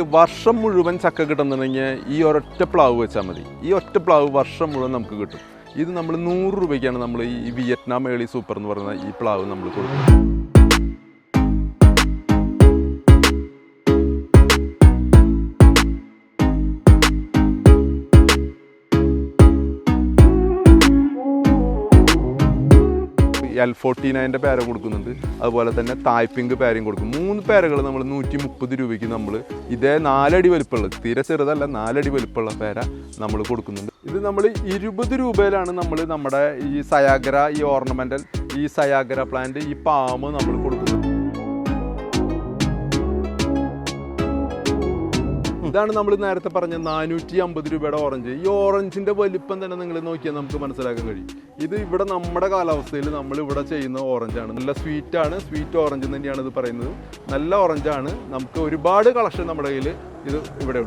വർഷം മുഴുവൻ ചക്ക കിട്ടുന്നുണ്ടെങ്കിൽ ഈ ഒരൊറ്റ പ്ലാവ് വെച്ചാൽ മതി. ഈ ഒറ്റ പ്ലാവ് വർഷം മുഴുവൻ നമുക്ക് കിട്ടും. ഇത് നമ്മൾ നൂറ് രൂപയ്ക്കാണ് നമ്മൾ ഈ വിയറ്റ്നാം ഏളി സൂപ്പർ എന്ന് പറയുന്ന ഈ പ്ലാവ് നമ്മൾ കൊടുക്കുന്നത്. എൽ ഫോർട്ടി നയന്റെ പേര കൊടുക്കുന്നുണ്ട്. അതുപോലെ തന്നെ തായ്പിങ്ക് പേരയും കൊടുക്കും. മൂന്ന് പേരകൾ നമ്മൾ നൂറ്റി മുപ്പത് രൂപയ്ക്ക് നമ്മൾ ഇതേ നാലടി വലിപ്പമുള്ള തീരെ ചെറുതല്ല നാലടി വലിപ്പമുള്ള പേര നമ്മൾ കൊടുക്കുന്നുണ്ട്. ഇത് നമ്മൾ ഇരുപത് രൂപയിലാണ് നമ്മൾ നമ്മുടെ ഈ സയാഗ്ര ഈ ഓർണമെന്റൽ ഈ സയാഗ്ര പ്ലാന്റ് ഈ പാമ്പ് നമ്മൾ കൊടുക്കുന്നത്. ഇതാണ് നമ്മൾ നേരത്തെ പറഞ്ഞ നാനൂറ്റി അമ്പത് രൂപയുടെ ഓറഞ്ച് ഈ ഓറഞ്ചിന്റെ വലിപ്പം തന്നെ നിങ്ങൾ നോക്കിയാൽ നമുക്ക് മനസ്സിലാക്കാൻ കഴിയും. ഇത് ഇവിടെ നമ്മുടെ കാലാവസ്ഥയിൽ നമ്മൾ ഇവിടെ ചെയ്യുന്ന ഓറഞ്ചാണ് നല്ല സ്വീറ്റ് ആണ്. സ്വീറ്റ് ഓറഞ്ച് തന്നെയാണ് ഇത് പറയുന്നത്. നല്ല ഓറഞ്ചാണ് നമുക്ക് ഒരുപാട് കളക്ഷൻ നമ്മുടെ കയ്യിൽ ഇത് ഇവിടെ